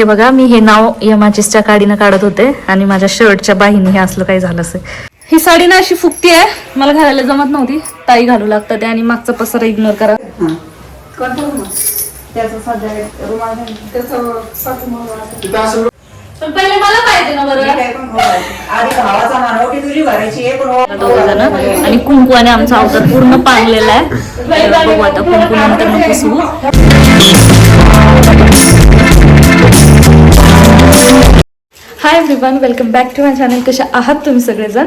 हे बघा मी हे नाव या माचीसच्या काडीनं काढत होते आणि माझ्या शर्टच्या बाहीने हे असलं काही झालं असेल. ही साडी ना अशी फुकती आहे. मला घालायला जमत नव्हती. ताई घालू लागतं ते आणि मागचा पसारा इग्नोर करा. पण पहिले मला पाहिजे ना बरोबर आधी भावाचा मानव की तुझी भरायची आहे पण दोघं जण आणि कुंकवाने आमचा अवतार पूर्ण पांगलेला आहे. तर बघू आता कुंकू नंतर hi everyone welcome back to my channel कशा आहात तुम्ही सगळेजण?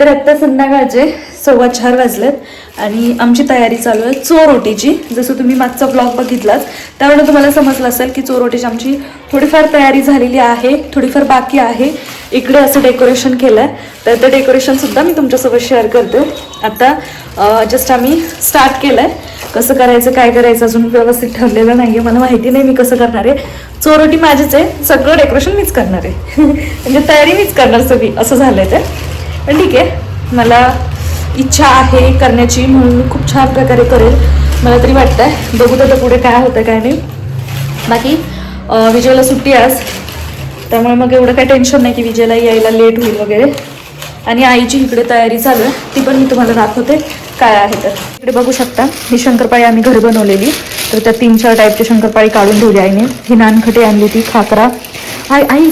तर आत्ता संध्याकाळचे सव्वा चार वाजलेत. आणि आमची तयारी चालू आहे चोरोटीची. जसं तुम्ही मागचा ब्लॉग बघितलाच त्यामुळे तुम्हाला समजलं असेल की चोरोटीची आमची थोडीफार तयारी झालेली आहे थोडीफार बाकी आहे. इकडे असं डेकोरेशन केलं आहे तर ते डेकोरेशनसुद्धा मी तुमच्यासोबत शेअर करते. आता जस्ट आम्ही स्टार्ट केलं आहे कसं करायचं काय करायचं अजून व्यवस्थित ठरलेलं नाही आहे मला माहिती नाही मी कसं करणार आहे. चोरोटी माझीच आहे. सगळं डेकोरेशन मीच करणार आहे. म्हणजे तयारी मीच करणार सगळी. असं झालं आहे ते. पण ठीक आहे. मला इच्छा आहे करण्याची म्हणून खूप छान प्रकारे करेल. मला तरी वाटतं आहे बघू तर पुढे काय होतं काय नाही. बाकी विजयला सुट्टी आज. त्यामुळे मग एवढं काही टेन्शन नाही की विजयला यायला लेट होईल वगैरे. आणि आईची इकडे तयारी चालू आहे. ती पण मी तुम्हाला दाखवते काय आहे तर. इकडे बघू शकता. ही शंकरपाळी आम्ही घरी बनवलेली. तर त्या तीन चार टाईपची शंकरपाळी काढून ठेवली आईने. ही नानखटी आणली ती खाकरा. आई आई.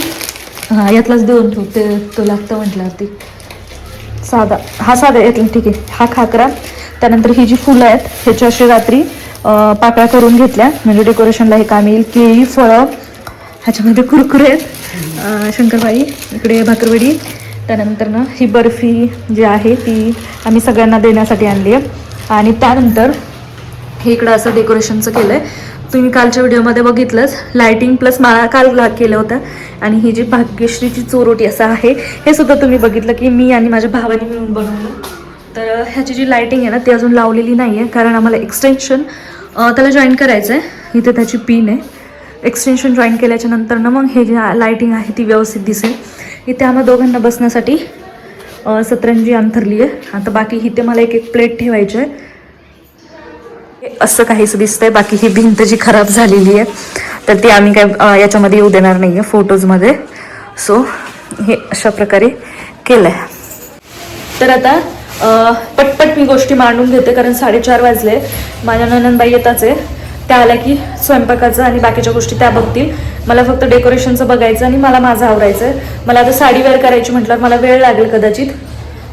हां यातलाच देऊन ठेव. ते तो लागतं म्हटल्यावरती. साधा हा साधा यातला ठीक आहे. हा खाकरा त्यानंतर ही जी फुलं आहेत ह्याच्या अशी रात्री पाकळ्या करून घेतल्या. म्हणजे डेकोरेशनला हे काम येईल. केळी फळं ह्याच्यामध्ये कुरकुरे आहेत शंकरबाई इकडे भाकरवडी त्यानंतर ना ही बर्फी जी आहे ती आम्ही सगळ्यांना देण्यासाठी आणली आहे. आणि त्यानंतर हे इकडं असं डेकोरेशनचं केलं आहे तुम्ही कालच्या व्हिडिओमध्ये बघितलंच. लायटिंग प्लस मला काल लाग केलं होतं. आणि ही जी भाग्यश्रीची चोरोटी असं आहे हे सुद्धा तुम्ही बघितलं की मी आणि माझ्या भावाने मिळून बनवलं. तर ह्याची जी लायटिंग आहे ना ती अजून लावलेली नाही आहे कारण आम्हाला एक्सटेन्शन त्याला जॉईन करायचं आहे इथे त्याची पिन आहे. एक्सटेन्शन जॉईन केल्याच्यानंतर ना मग हे जी लायटिंग आहे ती व्यवस्थित दिसेल. इथे आम्हा दोघांना बसण्यासाठी सतरंजी अंथरली आहे आता बाकी इथे मला एक एक प्लेट ठेवायची आहे असं काहीच दिसतंय बाकी ही भिंत जी खराब झालेली आहे तर ती आम्ही काय याच्यामध्ये येऊ देणार नाही आहे फोटोजमध्ये. सो हे अशा प्रकारे केलं आहे तर आता पटपट मी गोष्टी मांडून घेते कारण साडेचार वाजले. माझ्या ननंदबाई येताच आहे. त्या आल्या की स्वयंपाकाचं आणि बाकीच्या गोष्टी त्या बघतील. मला फक्त डेकोरेशनचं बघायचं आणि मला माझं आवडायचं आहे मला आता साडी वेअर करायची म्हटलं मला वेळ लागेल कदाचित.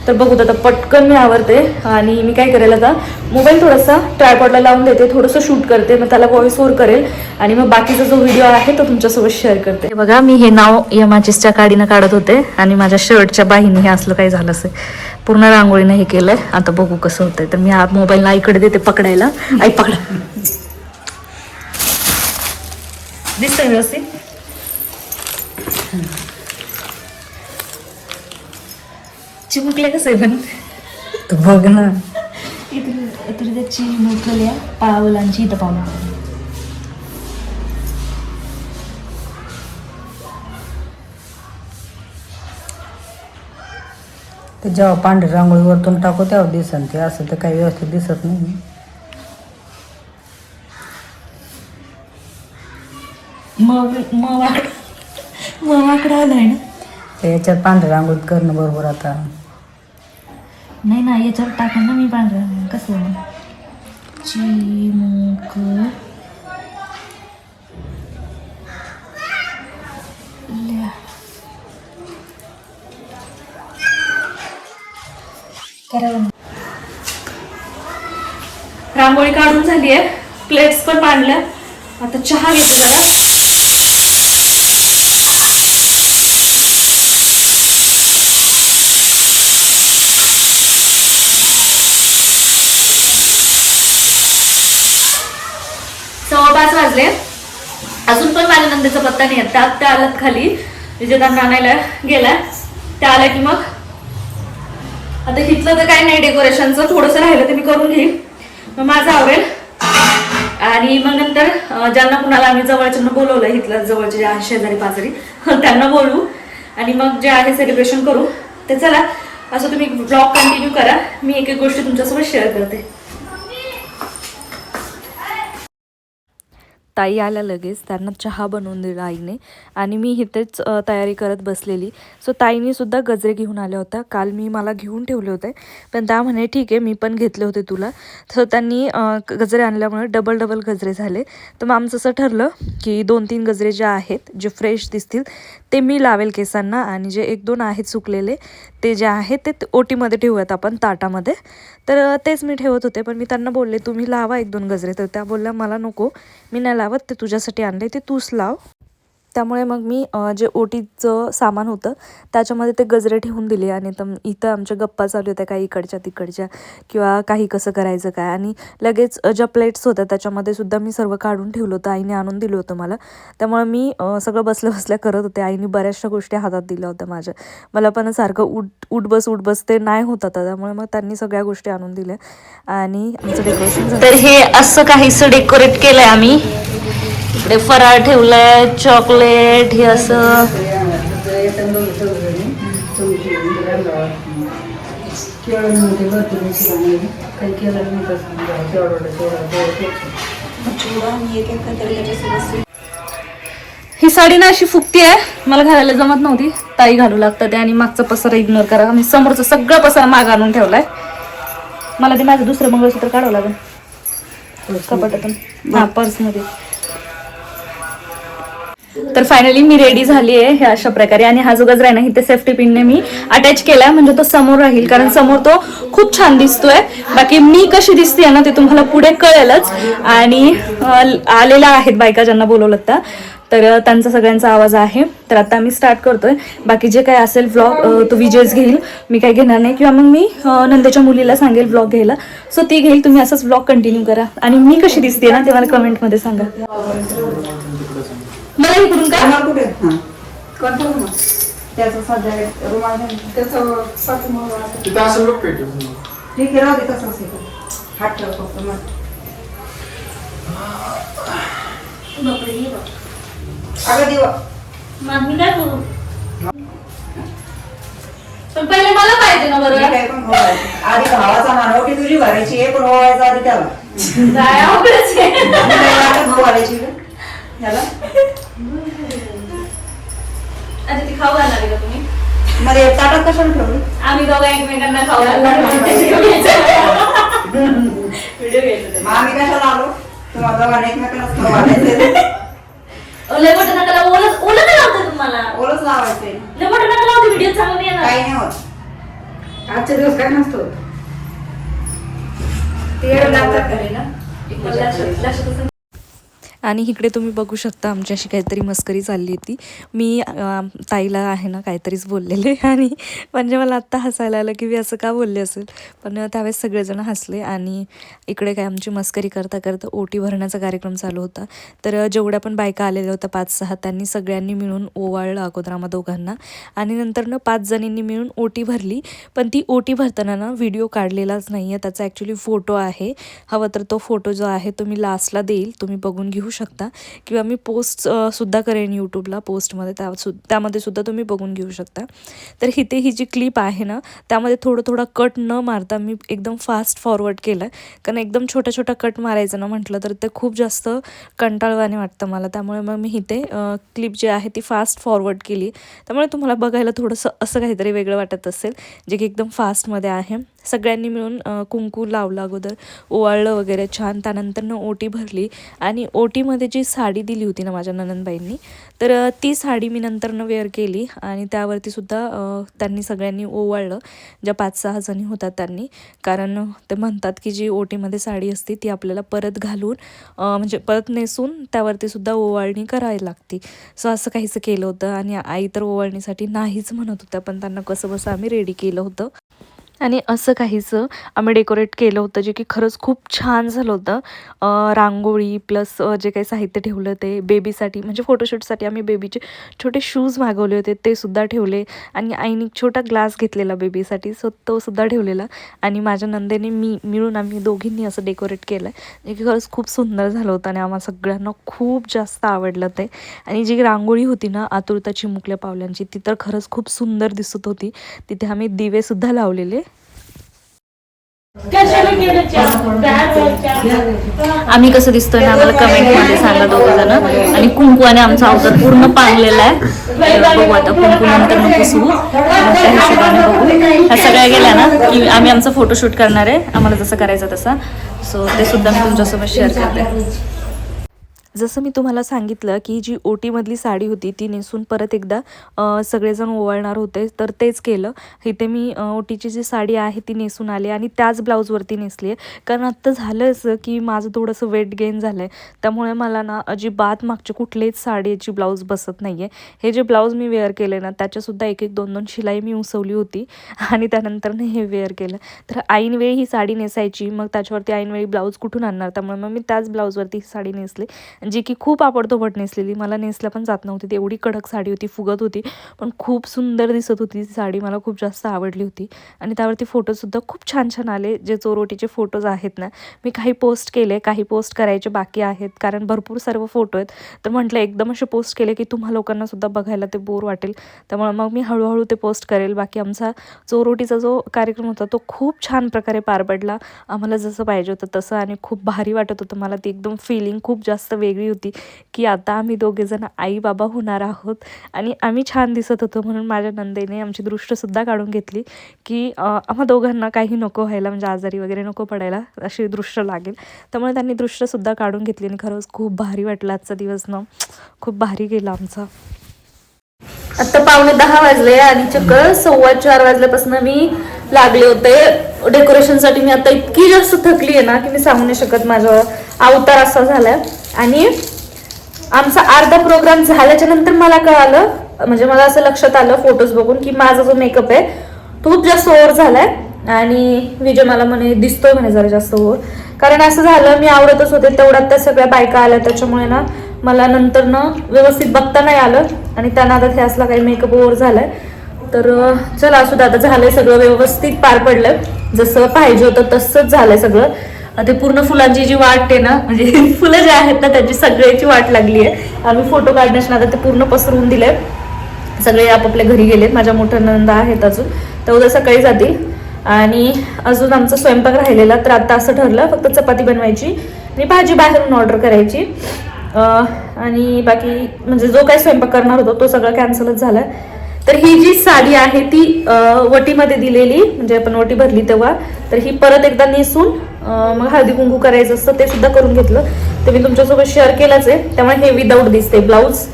तर बघू आता पटकन मी आवरते आणि मी काय करेल आता मोबाईल थोडासा ट्रायपॉडला लावून देते थोडंसं शूट करते मग त्याला व्हॉइस ओव्हर करेल आणि मग बाकीचा जो व्हिडिओ आहे तो तुमच्यासोबत शेअर करते. बघा मी हे नाव या माचीसच्या काडीनं काढत होते आणि माझ्या शर्टच्या बाहीने हे असलं काही झालं असेल. पूर्ण रांगोळीनं हे केलंय. आता बघू कसं होतंय. तर मी हा मोबाईल आईकडे देते पकडायला. आई पकडा. दिसतंय व्यवस्थित? चिमुकले कसं आहे पण? तू बघ ना. इकडे इकडे त्या चिमुकल्या पावलांची इथं पावला ते जेव्हा पांढरी रांगोळी वरतून टाकू तेव्हा दिसन ते. असं तर काही व्यवस्थित दिसत नाही. मग मग वाकड मग वाकडा आलाय ना? तर याच्यात पांढरी रांगोळीत करणं बरोबर आता. नाही ना याच्यावर टाकेन ना मी पांढरं. कसं? चिमुक. रांगोळी काढून झाली आहे. प्लेट्स पण मांडल्या आता चहा घेते जरा सव्वा पाच वाजले अजून नंदेचा पत्ता नाही आहे. त्यात त्या आलात खाली. विजयदान आणायला गेला त्या आल्या की मग? आता हिथलं तर काय नाही डेकोरेशनचं थोडंसं राहिलं ते मी करून घेईन. मग माझं आवडेल. आणि मग नंतर ज्यांना कुणाला आम्ही जवळच्यांना बोलवलं इथलं जवळचे जे आहे शेजारी पाजारी त्यांना बोलू आणि मग जे आहे सेलिब्रेशन करू. ते चला असं तुम्ही ब्लॉग कंटिन्यू करा. मी एक एक गोष्टी तुमच्यासोबत शेअर करते. ताई आल्या लगेच. त्यांना चहा बनवून दिला आईने. आणि मी इथेच तयारी करत बसलेली. सो ताईनीसुद्धा गजरे घेऊन आल्या होत्या. काल मी मला घेऊन ठेवले होते. पण त्या म्हणे ठीक आहे मी पण घेतले होते तुला. तर त्यांनी गजरे आणल्यामुळे डबल डबल गजरे झाले. तर मग आमचं असं ठरलं की दोन तीन गजरे जे आहेत जे फ्रेश दिसतील ते मी लावेल केसांना. आणि जे एक दोन आहेत सुकलेले ते जे आहेत ते ओटीमध्ये ठेवूयात आपण ताटामध्ये. तर तेच मी ठेवत होते. पण मी त्यांना बोलले तुम्ही लावा एक दोन गजरे. तर त्या बोलल्या मला नको. मी नाही लावत ते तुझ्यासाठी आणले ते तूच लाव. त्यामुळे मग मी जे ओटीचं सामान होतं त्याच्यामध्ये ते गजरे ठेवून दिले आणि तर इथं आमच्या गप्पा चालू होत्या काही इकडच्या तिकडच्या किंवा काही कसं करायचं काय. आणि लगेच ज्या प्लेट्स होत्या त्याच्यामध्ये सुद्धा मी सर्व काढून ठेवलं होतं आईने आणून दिलं होतं मला. त्यामुळे मी सगळं बसल्या बसल्या करत होते. आईने बऱ्याचशा गोष्टी हातात दिल्या होत्या माझ्या. मला पण सारखं उठ उठ बस उठ बस ते नाही होत आता. त्यामुळे मग त्यांनी सगळ्या गोष्टी आणून दिल्या. आणि आमचं डेकोरेशन तर हे असं काहीसं डेकोरेट केलं आहे आम्ही. इकडे फराळ ठेवलाय चॉकलेट हे असं. ही साडी ना अशी फुकती आहे. मला घालायला जमत नव्हती. ताई घालू लागतं ते आणि मागचा पसारा इग्नोर करा. मी समोरचा सगळं पसारा माग आणून ठेवलाय. मला ते माझं दुसरं मंगळसूत्र काढावं लागेल. कपाटातून. हा पर्समध्ये तर फायनली मी रेडी झाली आहे हे अशा प्रकारे. आणि हा जो गजरा आहे ना इथे सेफ्टी पिनने मी अटॅच केलाय म्हणजे तो समोर राहील. कारण समोर तो खूप छान दिसतोय. बाकी मी कशी दिसते ना ते तुम्हाला पुढे कळेलच. आणि आलेल्या आहेत बायका ज्यांना बोलवलं त्या तर त्यांचा सगळ्यांचा आवाज आहे. तर आता मी स्टार्ट करतोय. बाकी जे काय असेल व्लॉग तो विजयच घेईल. मी काही घेणार नाही. किंवा मग मी नंदेच्या मुलीला सांगेल व्लॉग घ्यायला. सो ती घेईल. तुम्ही असंच व्लॉग कंटिन्यू करा. आणि मी कशी दिसते ना ते मला कमेंटमध्ये सांगा. मला इकडून काय? कुठे? त्याचं सध्या रुमाल त्याचं तिथं असं लोक पेट ठीक आहे राहू दे तसंच आहे. हात ठेव फक्त मग. अगं दिवा. मी काय करू पण पहिले मला पाहिजे ना बरोबर काय पण ओवाळायचं. आधी भावाचा मानव की तुझी भरायची आहे पण आधी त्याला. जाय अवघडच आहे. मी काय वाटत भाऊ घालायची का? ह्याला. अच्छा ती खाऊ घालणार आहे का तुम्ही? मध्ये ताटात कशाला ठेवली? आम्ही दोघं एकमेकांना खाऊ घालणार व्हिडिओ घ्यायचा मग आम्ही कशाला आलो? तुम्हाला दोघांना एकमेकांनाच खाऊ घालायचं लय मोठं नका लावू. ओलं लावतं तुम्हाला? ओळच लावायचंय. लय मोठं नका लावू व्हिडिओ चांगला नाही येणार. काही नाही होत. आजचे दिवस काय नसतो. ते लागतात घरी ना. मला लक्षात- लक्षातच नाही. आणि इकडे तुम्ही बघू शकता आमची अशी काहीतरी मस्करी चालली होती. मी ताईला आहे ना काहीतरीच बोललेले आणि म्हणजे मला आत्ता हसायला आलं की मी असं का बोलले असेल. पण त्यावेळेस सगळेजण हसले आणि इकडे काय आमची मस्करी करता करता ओटी भरण्याचा कार्यक्रम चालू होता. तर जेवढ्या पण बायका आलेल्या होत्या पाच सहा त्यांनी सगळ्यांनी मिळून ओवाळलं अगोदर आम्हा दोघांना. आणि नंतर ना पाच जणींनी मिळून ओटी भरली. पण ती ओटी भरताना ना व्हिडिओ काढलेलाच नाही आहे त्याचा ॲक्च्युली फोटो आहे. हवं तर तो फोटो जो आहे तो मी लास्टला देईल. तुम्ही बघून घेऊ शकता किंवा मी पोस्ट सुद्धा करेन यूट्यूबला पोस्टमध्ये त्या सु त्यामध्ये सुद्धा तुम्ही बघून घेऊ शकता. तर इथे ही जी क्लिप आहे ना त्यामध्ये थोडं थोडं कट न मारता मी एकदम फास्ट फॉरवर्ड केलं कारण एकदम छोट्या छोट्या कट मारायचं ना म्हटलं तर ते खूप जास्त कंटाळवाने वाटतं मला. त्यामुळे मग मी इथे क्लिप जी आहे ती फास्ट फॉरवर्ड केली. त्यामुळे तुम्हाला बघायला थोडंसं असं काहीतरी वेगळं वाटत असेल जे की एकदम फास्टमध्ये आहे. सगळ्यांनी मिळून कुंकू लावलं अगोदर. ओवाळलं वगैरे छान. त्यानंतरनं ओटी भरली. आणि ओटीमध्ये जी साडी दिली होती ना माझ्या ननंदबाईंनी तर ती साडी मी नंतरनं वेअर केली. आणि त्यावरती सुद्धा त्यांनी सगळ्यांनी ओवाळलं. ज्या पाच सहा जणी होतात त्यांनी. कारण ते म्हणतात की जी ओटीमध्ये साडी असते ती आपल्याला परत घालून म्हणजे परत नेसून त्यावरती सुद्धा ओवाळणी करायला लागते. सो असं काहीचं केलं होतं. आणि आई तर ओवाळणीसाठी नाहीच म्हणत होत्या पण त्यांना कसं बसं आम्ही रेडी केलं होतं. आणि असं काहीचं आम्ही डेकोरेट केलं होतं जे की खरंच खूप छान झालं होतं. रांगोळी प्लस जे काही साहित्य ठेवलं ते बेबीसाठी म्हणजे फोटोशूटसाठी आम्ही बेबीचे छोटे शूज मागवले होते ते सुद्धा ठेवले. आणि आईने एक छोटा ग्लास घेतलेला बेबीसाठी सो तो सुद्धा ठेवलेला. आणि माझ्या नंदेने मी मिळून आम्ही दोघींनी असं डेकोरेट केलं आहे जे की खरंच खूप सुंदर झालं होतं आणि आम्हाला सगळ्यांना खूप जास्त आवडलं ते. आणि जी रांगोळी होती ना आतुरता चिमुकल्या पावल्यांची ती तर खरंच खूप सुंदर दिसत होती. तिथे आम्ही दिवेसुद्धा लावलेले. आम्ही कसं दिसतोय ना आम्हाला कमेंटमध्ये सांगा दोघं जण आणि कुंकवाने आमचा अवतार पूर्ण पांगलेला आहे. बघू आता कुंकू नंतर मग पुसवू त्या हिशोबाने बघू. ह्या सगळ्या गेल्या ना की आम्ही आमचा फोटोशूट करणार आहे. आम्हाला जसं करायचं तसा. सो ते सुद्धा मी तुमच्यासोबत शेअर करते. जसं मी तुम्हाला सांगितलं की जी ओटीमधली साडी होती ती नेसून परत एकदा सगळेजण ओवाळणार होते तर तेच केलं. इथे मी ओटीची जी साडी आहे ती नेसून आली आणि त्याच ब्लाऊजवरती नेसली आहे. कारण आत्ता झालं असं की माझं थोडंसं वेट गेन झालं आहे त्यामुळे मला ना अजिबात मागची कुठलीच साडीची ब्लाऊज बसत नाही आहे हे जे ब्लाऊज मी वेअर केले ना त्याच्यासुद्धा एक एक दोन दोन शिलाई मी उसवली होती. आणि त्यानंतरने हे वेअर केलं. तर ऐनवेळी ही साडी नेसायची मग त्याच्यावरती ऐनवेळी ब्लाऊज कुठून आणणार? त्यामुळे मग मी त्याच ब्लाऊजवरती ही साडी नेसली. जी की खूप आवडतोबट नेसलेली मला नेसल्या पण जात नव्हती. ती एवढी कडक साडी होती फुगत होती पण खूप सुंदर दिसत होती ती साडी. मला खूप जास्त आवडली होती. आणि त्यावरती फोटोसुद्धा खूप छान छान आले जे चोरोटीचे फोटोज आहेत ना. मी काही पोस्ट केले काही पोस्ट करायचे बाकी आहेत कारण भरपूर सर्व फोटो आहेत. तर म्हटलं एकदम असे पोस्ट केले की तुम्हा लोकांनासुद्धा बघायला ते बोर वाटेल. त्यामुळे मग मी हळूहळू ते पोस्ट करेल. बाकी आमचा चोरोटीचा जो कार्यक्रम होता तो खूप छान प्रकारे पार पडला. आम्हाला जसं पाहिजे होतं तसं आणि खूप भारी वाटत होतं. मला ती एकदम फिलिंग खूप जास्त वेग वेगळी होती की आता आम्ही दोघेजण आई बाबा होणार आहोत. आणि आम्ही छान दिसत होतो म्हणून माझ्या नंदेने आमची दृष्टसुद्धा काढून घेतली की आम्हा दोघांना काही नको व्हायला म्हणजे आजारी वगैरे नको पडायला अशी दृष्ट लागेल. त्यामुळे त्यांनी दृष्टसुद्धा काढून घेतली आणि खरंच खूप भारी वाटलं आजचा दिवस ना. खूप भारी गेला आमचा. आता पावणे दहा वाजले आणि चक्क सव्वा चार वाजल्यापासून मी लागले होते. डेकोरेशनसाठी मी आता इतकी जास्त थकली आहे ना की मी सांगू नाही शकत माझा अवतार असा झालाय. आणि आमचा अर्धा प्रोग्राम झाल्याच्यानंतर मला कळालं म्हणजे मला असं लक्षात आलं फोटोज बघून की माझा जो मेकअप आहे तो खूप जास्त ओव्हर झालाय. आणि विजय मला म्हणे दिसतोय म्हणे जरा जास्त ओव्हर. कारण असं झालं मी आवडतच होते. तेवढ्यात त्या सगळ्या बायका आल्या. त्याच्यामुळे ना मला नंतर ना व्यवस्थित बघता नाही आलं. आणि त्यांना आता हे असला काही मेकअप ओव्हर झालाय. तर चला असू दे आता झालंय सगळं व्यवस्थित पार पडलं. जसं पाहिजे होतं तसंच झालंय सगळं. ते पूर्ण फुलांची जी वाट आहे ना म्हणजे फुलं जे आहेत ना त्याची सगळ्याची वाट लागली आहे. आम्ही फोटो काढण्याच्या आता ते पूर्ण पसरवून दिले सगळे आपापल्या घरी गेलेत. माझ्या मोठ्या नंद आहेत अजून. तर उद्या सकाळी जातील. आणि अजून आमचा स्वयंपाक राहिलेला तर आता असं ठरलं फक्त चपाती बनवायची आणि भाजी बाहेरून ऑर्डर करायची. आणि बाकी म्हणजे जो काही स्वयंपाक करणार होतो तो सगळा कॅन्सलच झाला तर ही जी साडी आहे ती वटीमध्ये दिलेली म्हणजे आपण वटी भरली तेव्हा तर ही परत एकदा नेसून मग हळदी कुंकू करायचं असतं ते सुद्धा करून घेतलं. ते मी तुमच्यासोबत शेअर केलंच आहे. त्यामुळे हे विदाऊट दिसते ब्लाऊज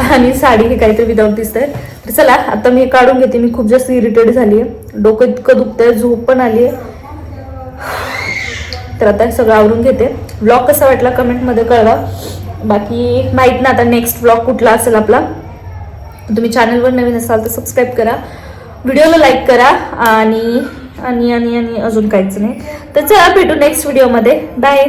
आणि साडी हे काहीतरी विदाऊट दिसतंय. तर चला आता मी हे काढून घेते. मी खूप जास्त इरिटेट झाली आहे डोकं इतकं दुखतंय झोप पण आली आहे तर आता सगळं आवरून घेते. ब्लॉग कसा वाटला कमेंटमध्ये कळवा. बाकी माहीत ना आता नेक्स्ट ब्लॉग कुठला असेल आपला. तुम्ही चॅनलवर नवीन असाल तर सबस्क्राईब करा. व्हिडिओला लाईक करा आणि आणि आणि आणि अजून काहीच नाही. तर चला भेटू नेक्स्ट व्हिडिओमध्ये बाय